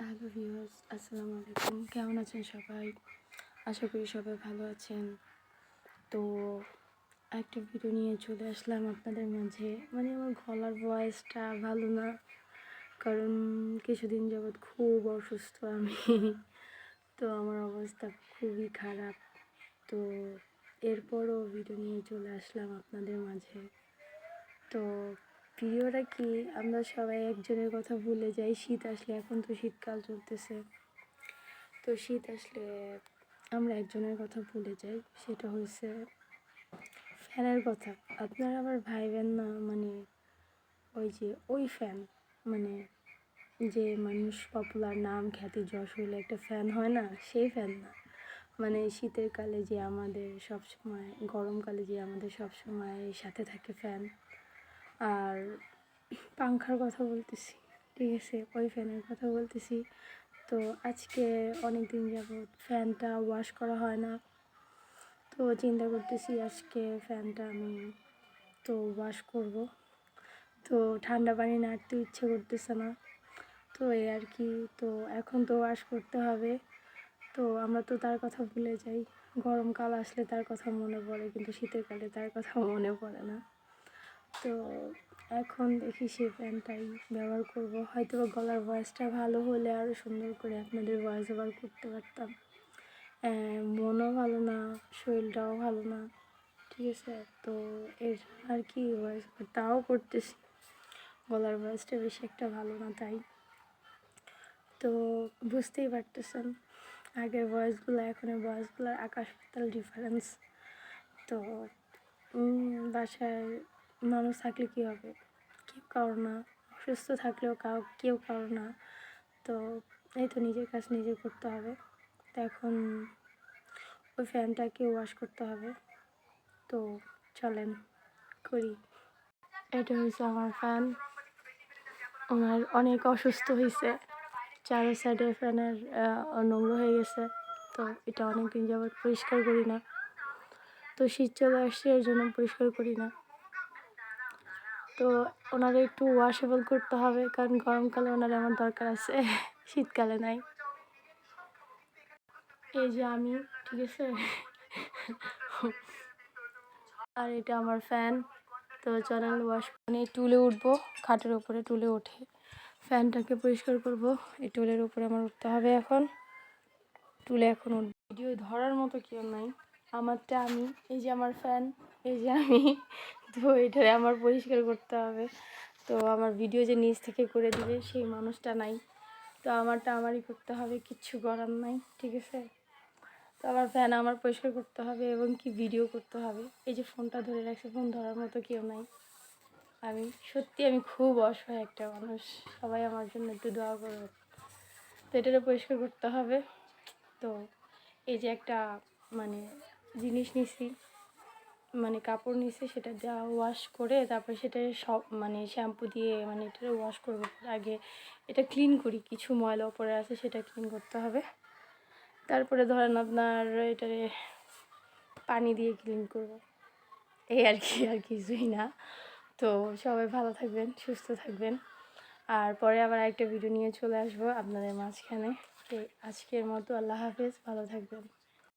Hello viewers আসসালামু আলাইকুম। কেমন আছেন সবাই? আশা করি সবাই ভালো আছেন। তো একটা ভিডিও নিয়ে চলে আসলাম আপনাদের মাঝে। মানে আমার গলার ভয়েসটা ভালো না। কারণ কিছুদিন যাবৎ খুব অসুস্থ আমি। তো আমার অবস্থা খুবই খারাপ। তো এরপরও ভিডিও নিয়ে চলে আসলাম আপনাদের মাঝে। তো ভিডিওটা কি? আমরা সবাই একজনের কথা ভুলে যাই। শীত আসলে এখন তো শীতকাল চলতেছে। তো শীত আসলে আমরা একজনের কথা ভুলে যাই। সেটা হচ্ছে ফ্যানের কথা। আপনারা আবার ভাইবেন না? মানে ওই যে, ওই ফ্যান। মানে যে মানুষ পপুলার নাম খ্যাতি যশ হইলে একটা ফ্যান হয় না? সেই ফ্যান না। মানে শীতের কালে যে আমাদের সব সময় গরমকালে যে আমাদের সব সময় সাথে থাকে ফ্যান। আর পাংখার কথা বলতেছি, ঠিক আছে? ওই ফ্যানের কথা বলতেছি। তো আজকে অনেক দিন যাবৎ ফ্যানটা ওয়াশ করা হয় না। তো চিন্তা করতেছি আজকে ফ্যানটা আমি তো ওয়াশ করব। তো ঠান্ডা পানি নাড়তে ইচ্ছে করতেছে না। তো এই আর কি, তো এখন তো ওয়াশ করতে হবে। তো আমরা তো তার কথা ভুলে যাই। গরমকাল আসলে তার কথা মনে পড়ে, কিন্তু শীতের কালে তার কথা মনে পড়ে না। তো এখন দেখি সেই ফ্যানটাই ব্যবহার করব। হয়তো বা গলার ভয়েসটা ভালো হলে আরও সুন্দর করে আপনাদের ভয়েস ওভার করতে পারতাম। মনও ভালো না, শরীরটাও ভালো না, ঠিক আছে? তো এর আর কি ভয়েস তাও করতেছি। গলার ভয়েসটা বেশি একটা ভালো না তাই। তো বুঝতেই পারতেছেন, আগের ভয়েসগুলো এখনের ভয়েসগুলোর আকাশ পাতাল ডিফারেন্স তো বাসায় মানুষ থাকলে কী হবে? কেউ কারও না। অসুস্থ থাকলেও কাউ, কেউ কারও না। তো এই তো নিজের কাজ নিজে করতে হবে। তো এখন ওই ফ্যানটাকে ওয়াশ করতে হবে। তো চলেন, করি। এটা হচ্ছে আমার ফ্যান ওনার অনেক অসুস্থ হয়েছে চারো সাইডে ফ্যানের নোংরা হয়ে গেছে। তো এটা অনেক দিন যাবৎ পরিষ্কার করি না। তো শীত চলে আসছে, এর জন্য পরিষ্কার করি না। তো ওনারা একটু ওয়াশেবল করতে হবে, কারণ গরমকালে ওনার আমার দরকার আছে, শীতকালে নাই। এই যে আমি, ঠিক আছে? আর এটা আমার ফ্যান তো চলেন ওয়াশ মানে টুলে উঠবো, খাটের উপরে টুলে উঠে ফ্যানটাকে পরিষ্কার করব। এই টুলের উপরে আমার উঠতে হবে এখন। টুলে এখন ভিডিও ধরার মতো কেউ নাই। আমারটা আমি, এই যে আমার ফ্যান এই যে আমি। তো এটারে আমার পরিষ্কার করতে হবে। তো আমার ভিডিও যে নিজ থেকে করে দিবে, সেই মানুষটা নাই। তো আমারটা আমারই করতে হবে, কিচ্ছু করার নাই, ঠিক আছে? তো আমার ফ্যান আমার পরিষ্কার করতে হবে এবং কি ভিডিও করতে হবে। এই যে ফোনটা ধরে রাখছে ফোন ধরার মতো কেউ নাই। আমি, সত্যি আমি খুব অসহায় একটা মানুষ। সবাই আমার জন্য একটু দোয়া করবে তো এটারে পরিষ্কার করতে হবে। তো এই যে একটা মানে জিনিস নিছি মানে কাপড় নিছে সেটা দেওয়া ওয়াশ করে তারপরে সেটা সব মানে শ্যাম্পু দিয়ে মানে এটা ওয়াশ করব। আগে এটা ক্লিন করি, কিছু ময়লা ওপরে আছে সেটা ক্লিন করতে হবে। তারপরে ধরেন আপনার এটারে পানি দিয়ে ক্লিন করব। এই আর কি, আর কিছুই না। তো সবাই ভালো থাকবেন, সুস্থ থাকবেন। আর পরে আবার একটা ভিডিও নিয়ে চলে আসব আপনাদের মাঝখানে। আজকের মতো আল্লাহ হাফেজ, ভালো থাকবেন।